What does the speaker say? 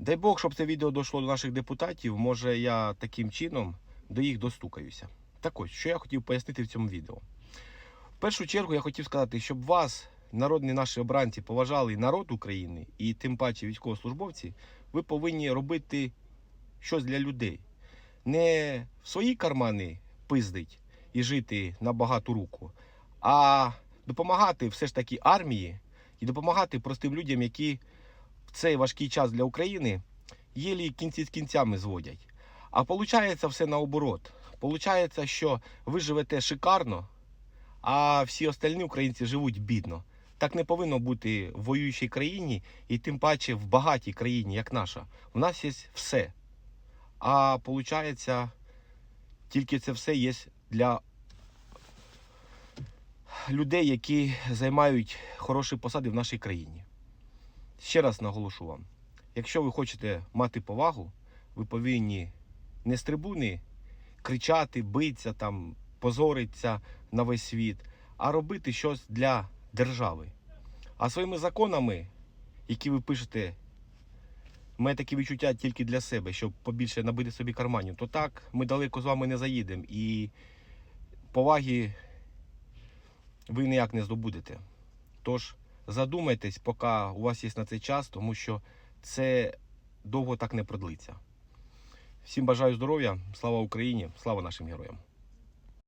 Дай Бог, щоб це відео дійшло до наших депутатів. Може, я таким чином до їх достукаюся. Так ось, що я хотів пояснити в цьому відео. В першу чергу я хотів сказати, щоб вас, народні наші обранці, поважали народ України і тим паче військовослужбовці, ви повинні робити щось для людей. Не в свої кармани пиздить і жити на багату руку, а допомагати все ж таки армії і допомагати простим людям, які цей важкий час для України єлі кінці з кінцями зводять. А виходить все наоборот. Получається, що ви живете шикарно, а всі остальні українці живуть бідно. Так не повинно бути в воюючій країні і тим паче в багатій країні, як наша. У нас є все. А виходить, тільки це все є для людей, які займають хороші посади в нашій країні. Ще раз наголошу вам: якщо ви хочете мати повагу, ви повинні не з трибуни кричати, битися, там, позоритися на весь світ, а робити щось для держави. А своїми законами, які ви пишете, мене такі відчуття тільки для себе, щоб побільше набити собі карманів, то так ми далеко з вами не заїдемо. І поваги ви ніяк не здобудете. Тож задумайтесь, поки у вас є на цей час, тому що це довго так не продлиться. Всім бажаю здоров'я, слава Україні, слава нашим героям.